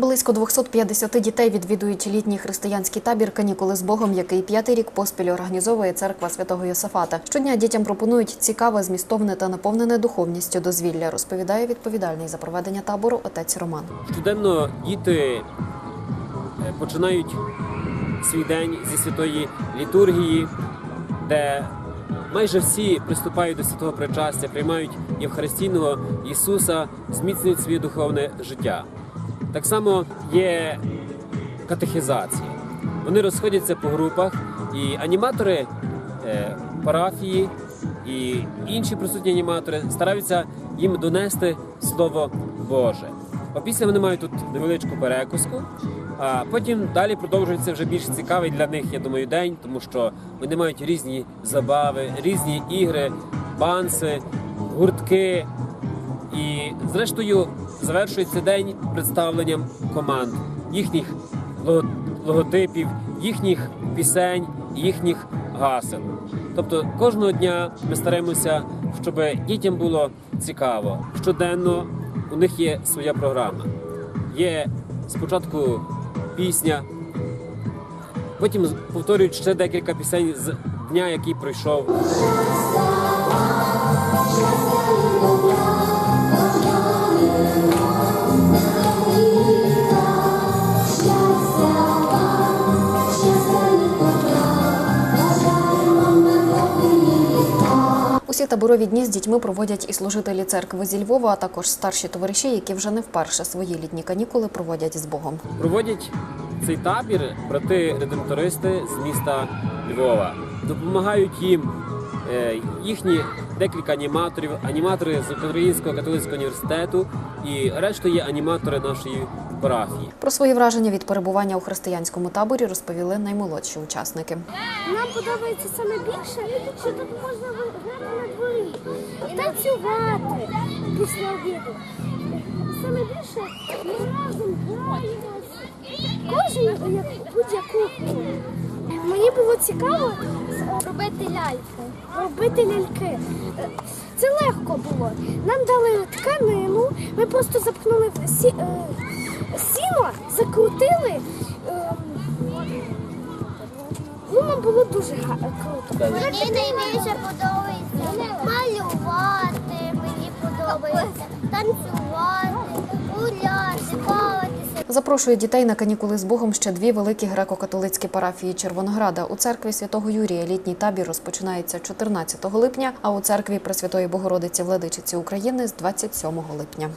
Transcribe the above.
Близько 250 дітей відвідують літній християнський табір Канікули з Богом, який п'ятий рік поспіль організовує церква святого Йосафата. Щодня дітям пропонують цікаве, змістовне та наповнене духовністю дозвілля, розповідає відповідальний за проведення табору отець Роман. Щоденно діти е, починають свій день зі святої літургії, де майже всі приступають до святого причастя, приймають Євхаристійного Ісуса, зміцнюють своє духовне життя. Так само є катехізація. Вони розходяться по групах, і аніматори е, парафії і інші присутні аніматори стараються їм донести Слово Боже. Опісля вони мають тут невеличку перекуску, а потім далі продовжується вже більш цікавий для них, я думаю, день, тому що вони мають різні забави, різні ігри, банси, гуртки. Зрештою завершується день представленням команд, їхніх логотипів, їхніх пісень, їхніх гасел. Тобто кожного дня ми стараємося, щоб дітям було цікаво. Щоденно у них є своя програма. Є спочатку пісня, потім повторюють ще декілька пісень з дня, який пройшов. Таборові дні з дітьми проводять і служителі церкви зі Львова, а також старші товариші, які вже не вперше свої літні канікули проводять з Богом. Проводять цей табір брати-редемтористи з міста Львова. Допомагають їм е, їхні декілька аніматорів, аніматори з Українського католицького університету і решта є аніматори нашої парафії. Про свої враження від перебування у християнському таборі розповіли наймолодші учасники. Нам подобається саме більше, що тут можна танцювати після обіду. Саме більше ми разом граємося. Кожен як будь-яку. Мені було цікаво робити ляльки. Робити ляльки. Це легко було. Нам дали тканину, ми просто запхнули сі, е, сіно, закрутили. е, Ну, нам було дуже круто. Мені найбільше подобається подобається. Запрошує дітей на канікули з Богом ще дві великі греко-католицькі парафії Червонограда. У церкві святого Юрія літній табір розпочинається 14 липня, а у церкві Пресвятої Богородиці Владичиці України з 27 липня.